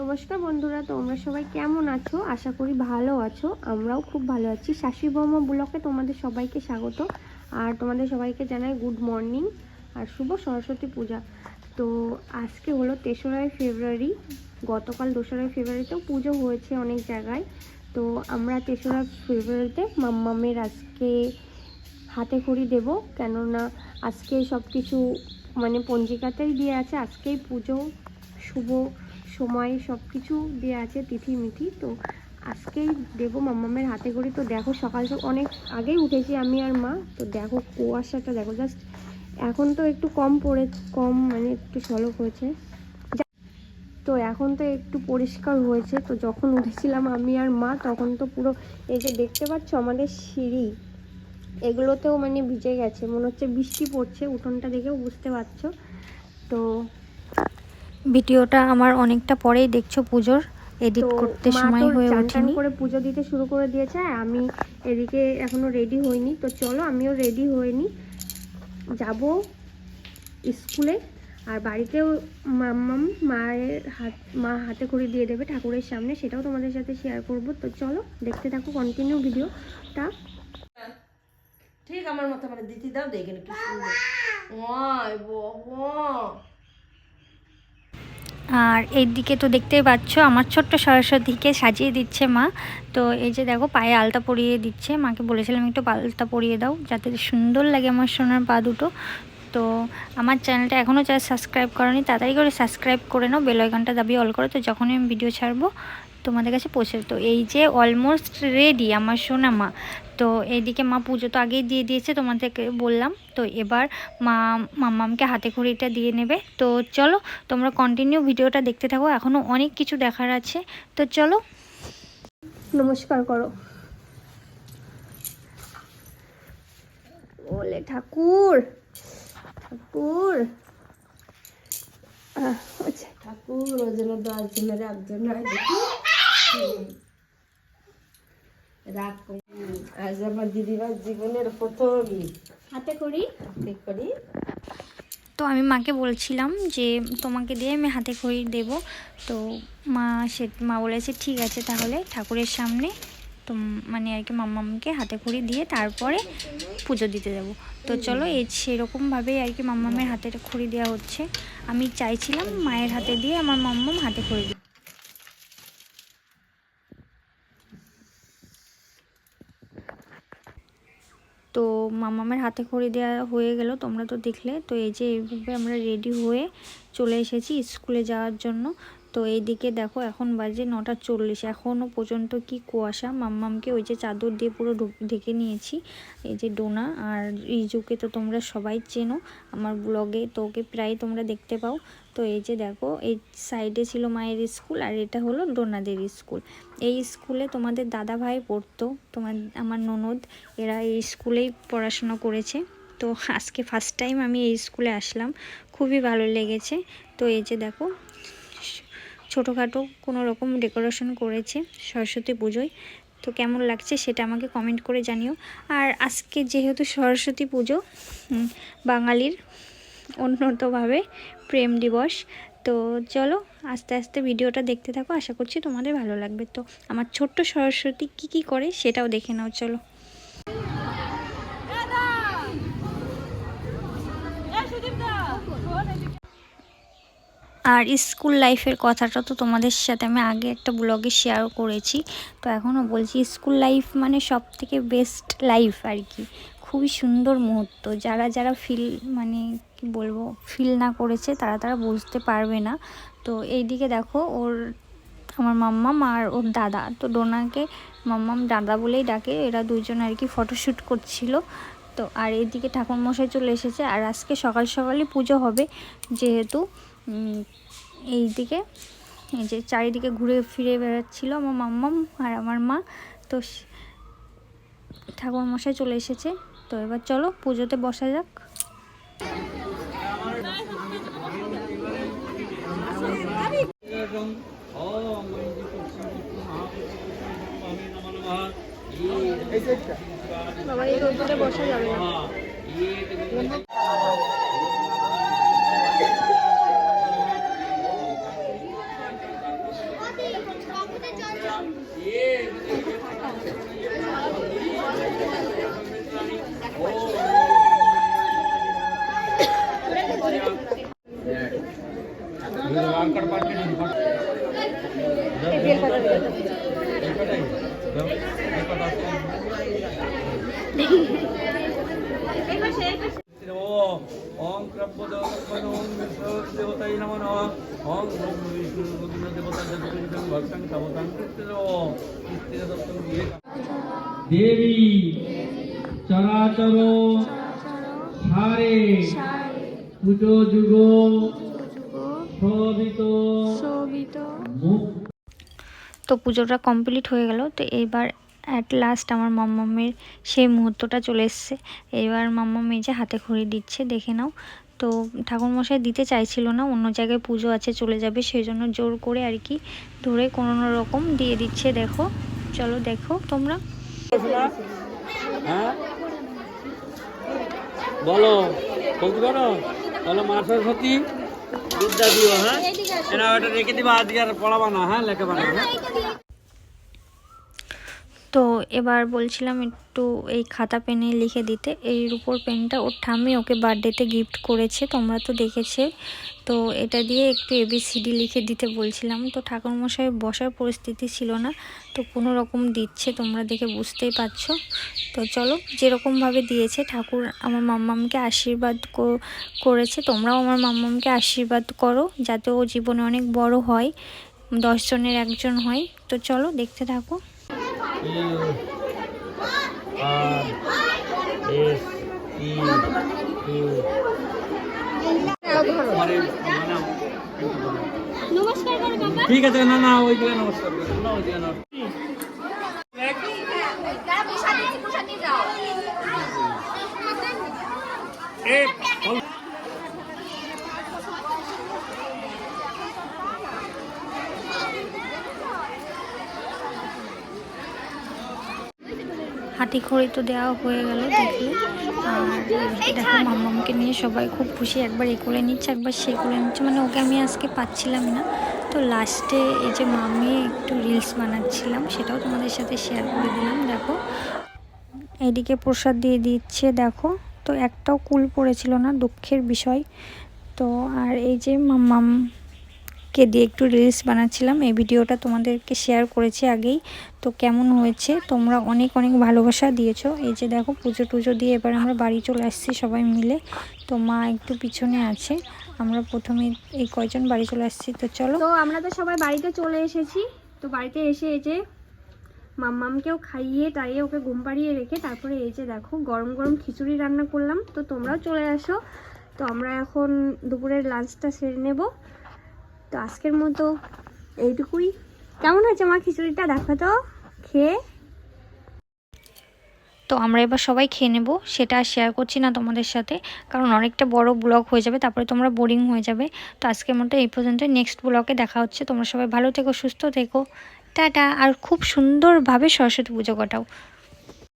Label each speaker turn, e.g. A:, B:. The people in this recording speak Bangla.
A: নমস্কার বন্ধুরা, তোমরা সবাই কেমন আছো? আশা করি ভালো আছো। আমরাও খুব ভালো আছি। শাশি বৌমা ব্লকে তোমাদের সবাইকে স্বাগত। আর তোমাদের সবাইকে জানাই গুড মর্নিং আর শুভ সরস্বতী পূজা। তো আজকে হলো তেসরাই ফেব্রুয়ারি। গতকাল দোসরাই ফেব্রুয়ারিতেও পুজো হয়েছে অনেক জায়গায়। তো আমরা তেসরা ফেব্রুয়ারিতে মাম্মামের আজকে হাতে খড়ি দেব। কেননা আজকে সব কিছু মানে পঞ্জিকাতেই দিয়ে আছে। আজকেই পুজো শুভ সময় সব কিছু দেওয়া আছে তিথি মিথি, তো আজকেই দেবো মাম্মামের হাতে করি। তো দেখো, সকাল সকাল অনেক আগেই উঠেছি আমি আর মা, তো দেখো কুয়াশাটা, দেখো জাস্ট এখন তো একটু কম পড়ে, কম মানে একটু সলক হয়েছে। তো এখন তো একটু পরিষ্কার হয়েছে, তো যখন উঠেছিলাম আমি আর মা, তখন তো পুরো এই যে দেখতে পাচ্ছ আমাদের সিঁড়ি, এগুলোতেও মানে ভিজে গেছে, মনে হচ্ছে বৃষ্টি পড়ছে, উঠোনটা দেখেও বুঝতে পারছ। তো
B: ভিডিওটা আমার অনেকটা পরেই দেখছ পুজোর এডিট করতে সময় হয়ে ওঠেনি।
A: করে পুজো দিতে শুরু করে দিয়েছে আর আমি এদিকে এখনও রেডি হইনি তো চলো আমিও রেডি হইনি। যাব স্কুলে আর বাড়িতেও মাম্মাম মায়ের হাত মা হাতে করে দিয়ে দেবে ঠাকুরের সামনে সেটাও তোমাদের সাথে শেয়ার করব। তো চলো দেখতে থাকো কন্টিনিউ ভিডিওটা।
C: ঠিক আমার মতো মানে দিতে দাও দেখে কি সুন্দর। ওয়াই বাবা!
B: আর এই দিকে তো দেখতেই পাচ্ছ, আমার ছোট্ট সরস্বতীকে সাজিয়ে দিচ্ছে মা। তো এই যে দেখো, পায়ে আলতা পরিয়ে দিচ্ছে। মাকে বলেছিলাম একটু আলতা পরিয়ে দাও, যাতে সুন্দর লাগে আমার সোনার পা দুটো। তো আমার চ্যানেলটা এখনও যারা সাবস্ক্রাইব করনি, তাড়াতাড়ি করে সাবস্ক্রাইব করে নাও, বেল আইকনটা দাবি অল করে। তো যখনই আমি ভিডিও ছাড়বো তোমাদের কাছে পৌঁছে তো এই যে অলমোস্ট রেডি আমার সোনা মা তো এইদিকে মা পুজো তো আগেই দিয়ে দিয়েছে তোমাদেরকে বললাম। তো এবার মা মাম্মামকে হাতে খড়িটা দিয়ে নেবে। তো চলো তোমরা কন্টিনিউ ভিডিওটা দেখতে থাকো এখনও অনেক কিছু দেখার আছে। তো চলো।
A: নমস্কার করো। ওলে ঠাকুর ঠাকুর। আচ্ছা।
C: ঠাকুর ওই জন্য দশ জনের একজন হয় দেখি। রাগ আজ আমার দিদিমার জীবনের প্রথম।
A: হাতে করি?
C: ঠিক করি।
B: তো আমি মাকে বলছিলাম যে তোমাকে দিয়ে আমি হাতে খড়ি দেব। তো মা সে মা বলেছে ঠিক আছে তাহলে ঠাকুরের সামনে তো মানে আর কি মাম্মামকে হাতে খড়ি দিয়ে তারপরে পুজো দিতে দেবো। তো চলো এই সেরকমভাবেই আর কি মাম্মামের হাতে খড়ি দেওয়া হচ্ছে। আমি চাইছিলাম মায়ের হাতে দিয়ে আমার মাম্মাম হাতে খড়ি দিই তো মামামের হাতে খড়ি দেওয়া হয়ে গেল, তোমরা তো দেখলে। তো এই যে এইভাবে আমরা রেডি হয়ে চলে এসেছি স্কুলে যাওয়ার জন্য। তো এইদিকে দেখো, এখন বাজে নটা চল্লিশ। এখনও পর্যন্ত কি কুয়াশা? মাম্মামকে ওই যে চাদর দিয়ে পুরো ঢুক- নিয়েছি, এই যে ডোনা। আর রিজুকে তো তোমরা সবাই চেনো, আমার ব্লগে। তো ওকে প্রায় তোমরা দেখতে পাও। তো এই যে দেখো, এই সাইডে ছিল মায়ের স্কুল, আর এটা হলো ডোনাদের স্কুল। এই স্কুলে তোমাদের দাদা ভাই পড়তো, তোমার, আমার ননদ, এরা এই স্কুলেই পড়াশোনা করেছে। তো আজকে ফার্স্ট টাইম আমি এই স্কুলে আসলাম, খুবই ভালো লেগেছে। তো এই যে দেখো ছোটোখাটো কোনো রকম ডেকোরেশন করেছে সরস্বতী পুজোয়। তো কেমন লাগছে সেটা আমাকে কমেন্ট করে জানিও। আর আজকে যেহেতু সরস্বতী পুজো বাঙালির উন্নতভাবে প্রেম দিবস, তো চলো আস্তে আস্তে ভিডিওটা দেখতে থাকো। আশা করছি তোমাদের ভালো লাগবে। তো আমার ছোট্ট সরস্বতী কি কি করে সেটাও দেখে নাও, চলো। আর স্কুল লাইফের কথাটা তো তোমাদের সাথে আমি আগে একটা ব্লগে শেয়ার করেছি। তো এখনও বলছি, স্কুল লাইফ মানে সব থেকে বেস্ট লাইফ আর কি। খুবই সুন্দর মুহূর্ত। যারা যারা ফিল মানে কি বলব ফিল না করেছে, তারা তারা বুঝতে পারবে না। তো এইদিকে দেখো, ওর, আমার মাম্মাম আর ওর দাদা। তো ডোনাকে মাম্মাম দাদা বলেই ডাকে, এরা দুজন আর কি ফটোশ্যুট করছিল। তো আর এইদিকে ঠাকুরমশাই চলে এসেছে। আর আজকে সকাল সকালই পুজো হবে, যেহেতু উম, এইদিকে এই যে চারিদিকে ঘুরে ফিরে বেড়াচ্ছিল আমার মাম্মাম আর আমার মা। তো স- ঠাকুরমশাই চলে এসেছে। তো এবার চলো পুজোতে বসা যাক।
A: বাবা এই রোদ্দুরে বসা যাবে না।
D: নমঃ ওং ওম বিষ্ণু রবীন্দ্র দেবতা দেবতা ভক্তাং সবতাং দেবী চরাচর সারে পুজো যুগ শোভিত
B: তো পুজোটা কমপ্লিট হয়ে গেল। তো এবার অ্যাট লাস্ট আমার মাম্মামের সেই মুহূর্তটা চলে এসছে। এবার মাম্মাম এই যে হাতে খড়ি দিচ্ছে দেখে নাও। তো ঠাকুরমশাই দিতে চাইছিল না, অন্য জায়গায় পুজো আছে, চলে যাবে সেই জন্য জোর করে আর কি ধরে কোনো রকম দিয়ে দিচ্ছে, দেখো, চলো দেখো তোমরা।
D: হ্যাঁ? বলো, বলতে পারো? বলো মা সরস্বতী বিদ্যা দিও হ্যাঁ? এরা ওটা রেখে দিবা, আজকে আর পড়াবা না হ্যাঁ লেখাবা না হ্যাঁ?
B: তো এবার বলছিলাম একটু এই খাতা পেনে লিখে দিতে। এর উপর পেনটা ওর ঠাম্মি ওকে বার্থডেতে গিফট করেছে, তোমরা তো দেখেছে। তো এটা দিয়ে একটু এবিসিডি লিখে দিতে বলছিলাম। তো ঠাকুরমশাই বসার পরিস্থিতি ছিল না, তো কোনো রকম দিচ্ছে তোমরা দেখে বুঝতেই পারছ। তো চলো, যেরকমভাবে দিয়েছে, ঠাকুর আমার মাম্মামকে আশীর্বাদ করেছে। তোমরাও আমার মাম্মামকে আশীর্বাদ করো, যাতে ও জীবনে অনেক বড় হয় দশজনের একজন হয়। তো চলো, দেখতে থাকো।
D: আর এস ই ইউ মানে মানে ঠিক আছে না না ওই দিকে নমস্কার করো, না ওই নমস্কার এ,
B: হাতি খড়ি তো দেওয়া হয়ে গেল, দেখলে। আর দেখো মামামকে নিয়ে সবাই খুব খুশি, একবার এ করে নিচ্ছে, একবার সে করে নিচ্ছে। মানে ওকে আমি আজকে পাচ্ছিলাম না। তো লাস্টে এই যে মামি একটু রিলস বানাচ্ছিলাম, সেটাও তোমাদের সাথে শেয়ার করে দিলাম, দেখো। এইদিকে প্রসাদ দিয়ে দিচ্ছে, দেখো। তো একটাও কুল পড়েছিল না, দুঃখের বিষয়। তো আর এই যে মাম্মাম কে দিয়ে একটু রিলস বানাচ্ছিলাম, এই ভিডিওটা তোমাদেরকে শেয়ার করেছি আগেই। তো কেমন হয়েছে? তোমরা অনেক অনেক ভালোবাসা দিয়েছ। এই যে দেখো, পুজো টুজো দিয়ে এবার আমরা বাড়ি চলে আসছি সবাই মিলে। তো মা একটু পিছনে আছে, আমরা প্রথমে এই কয়জন বাড়ি চলে আসছি, তো চলো।
A: তো আমরা তো সবাই বাড়িতে চলে এসেছি। তো বাড়িতে এসে এই যে মাম্মামকেও খাইয়ে টাইয়ে ওকে ঘুম পাড়িয়ে রেখে তারপরে এই যে দেখো, গরম গরম খিচুড়ি রান্না করলাম। তো তোমরাও চলে আসো। তো আমরা এখন দুপুরের লাঞ্চটা সেরে নেব। তো আজকের মতো এইটুকুই। কেমন হয়েছে মা খিচুড়িটা? দেখো তো, খেয়ে।
B: তো আমরা এবার সবাই খেয়ে নেব, সেটা আর শেয়ার করছি না তোমাদের সাথে, কারণ অনেকটা বড় ব্লগ হয়ে যাবে, তারপরে তোমরা বোরিং হয়ে যাবে। তো আজকের মতো এই পর্যন্ত নেক্সট ব্লগে দেখা হচ্ছে। তোমরা সবাই ভালো থেকো, সুস্থ থেকো। টাটা, আর খুব সুন্দরভাবে সরস্বতী পুজো কাটাও।